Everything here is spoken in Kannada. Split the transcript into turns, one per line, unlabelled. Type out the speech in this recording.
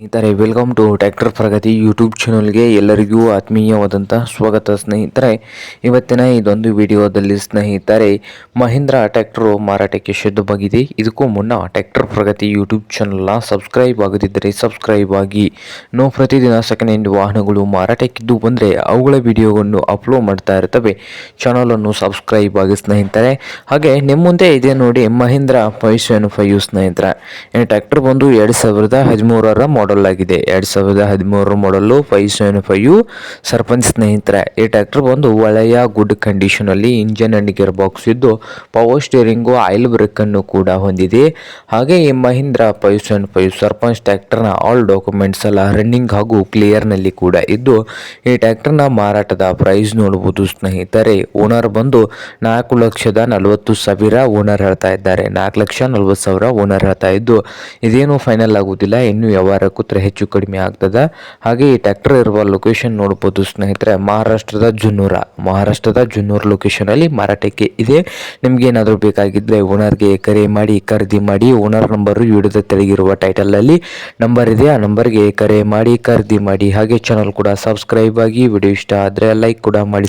ಸ್ನೇಹಿತರೆ welcome to tractor Pragati YouTube ಚಾನಲ್ಗೆ ಎಲ್ಲರಿಗೂ ಆತ್ಮೀಯವಾದಂಥ ಸ್ವಾಗತ ಸ್ನೇಹಿತರೆ. ಇವತ್ತಿನ ಇದೊಂದು ವಿಡಿಯೋದಲ್ಲಿ ಸ್ನೇಹಿತರೆ, ಮಹೀಂದ್ರ ಟ್ಯಾಕ್ಟರು ಮಾರಾಟಕ್ಕೆ ಶುದ್ಧವಾಗಿದೆ. ಇದಕ್ಕೂ ಮುನ್ನ ಟ್ಯಾಕ್ಟರ್ ಪ್ರಗತಿ ಯೂಟ್ಯೂಬ್ ಚಾನಲ್ನ ಸಬ್ಸ್ಕ್ರೈಬ್ ಆಗದಿದ್ದರೆ ಸಬ್ಸ್ಕ್ರೈಬ್ ಆಗಿ. ನಾವು ಪ್ರತಿದಿನ ಸೆಕೆಂಡ್ ಹ್ಯಾಂಡ್ ವಾಹನಗಳು ಮಾರಾಟಕ್ಕಿದ್ದು ಬಂದರೆ ಅವುಗಳ ವಿಡಿಯೋವನ್ನು ಅಪ್ಲೋಡ್ ಮಾಡ್ತಾ ಇರ್ತವೆ. ಚಾನಲನ್ನು ಸಬ್ಸ್ಕ್ರೈಬ್ ಆಗಿ ಸ್ನೇಹಿತರೆ. ಹಾಗೆ ನಿಮ್ಮ ಮುಂದೆ ಇದೆ ನೋಡಿ ಮಹೀಂದ್ರ ಫೈವ್ ಸೆವೆನ್ ಫೈವ್ ಸ್ನೇಹಿತರೆ. ಟ್ಯಾಕ್ಟರ್ ಬಂದು ಎರಡು ಸಾವಿರದ ಹದಿಮೂರರ ಮಾಡೆಲ್ ಆಗಿದೆ. ಎರಡು ಸಾವಿರದ ಹದಿಮೂರು model five seven five Sarpanch ಸ್ನೇಹಿತರೆ, ಈ ಟ್ರ್ಯಾಕ್ಟರ್ ಬಂದು ಒಳ್ಳೆಯ ಗುಡ್ ಕಂಡೀಷನಲ್ಲಿ ಇಂಜಿನ್ ಅಂಡ್ ಗೇರ್ ಬಾಕ್ಸ್ ಇದ್ದು ಪವರ್ ಸ್ಟೇರಿಂಗು ಆಯಿಲ್ ಬ್ರೇಕನ್ನು ಕೂಡ ಹೊಂದಿದೆ. ಹಾಗೆ ಈ Mahindra five seven five Sarpanch ಟ್ರ್ಯಾಕ್ಟರ್ನ ಆಲ್ ಡಾಕ್ಯುಮೆಂಟ್ಸ್ ಎಲ್ಲ ರನ್ನಿಂಗ್ ಹಾಗೂ ಕ್ಲಿಯರ್ನಲ್ಲಿ ಕೂಡ ಇದ್ದು, ಈ ಟ್ರ್ಯಾಕ್ಟರ್ನ ಮಾರಾಟದ ಪ್ರೈಸ್ ನೋಡಬಹುದು ಸ್ನೇಹಿತರೆ. ಓನರ್ ಬಂದು ನಾಲ್ಕು ಲಕ್ಷದ ನಲವತ್ತು ಸಾವಿರ ಓನರ್ ಹೇಳ್ತಾ ಇದ್ದಾರೆ. ನಾಲ್ಕು ಲಕ್ಷ ನಲವತ್ತು ಸಾವಿರ ಓನರ್ ಹೇಳ್ತಾ ಇದ್ದು, ಇದೇನು ಫೈನಲ್ ಆಗುವುದಿಲ್ಲ ಇನ್ನು ವ್ಯವಹಾರ ಕೂತ್ರೆ ಹೆಚ್ಚು ಕಡಿಮೆ ಆಗ್ತದೆ. ಹಾಗೆ ಈ ಟ್ರ್ಯಾಕ್ಟರ್ ಇರುವ ಲೊಕೇಶನ್ ನೋಡ್ಬೋದು ಸ್ನೇಹಿತರೆ, ಮಹಾರಾಷ್ಟ್ರದ ಜುನ್ನೂರ. ಮಹಾರಾಷ್ಟ್ರದ ಜುನ್ನೂರ್ ಲೊಕೇಶನ್ ಅಲ್ಲಿ ಮಾರಾಟಕ್ಕೆ ಇದೆ. ನಿಮ್ಗೆ ಏನಾದರೂ ಬೇಕಾಗಿದ್ರೆ ಓನರ್ಗೆ ಕರೆ ಮಾಡಿ, ಖರೀದಿ ಮಾಡಿ, ಓನರ್ ನಂಬರು ವಿಡಿಯೋದ ತೆಳಗಿರುವ ಟೈಟಲ್ ಅಲ್ಲಿ ನಂಬರ್ ಇದೆ. ಆ ನಂಬರ್ಗೆ ಕರೆ ಮಾಡಿ, ಖರೀದಿ ಮಾಡಿ. ಹಾಗೆ ಚಾನಲ್ ಕೂಡ ಸಬ್ಸ್ಕ್ರೈಬ್ ಆಗಿ, ವಿಡಿಯೋ ಇಷ್ಟ ಆದರೆ ಲೈಕ್ ಕೂಡ ಮಾಡಿ.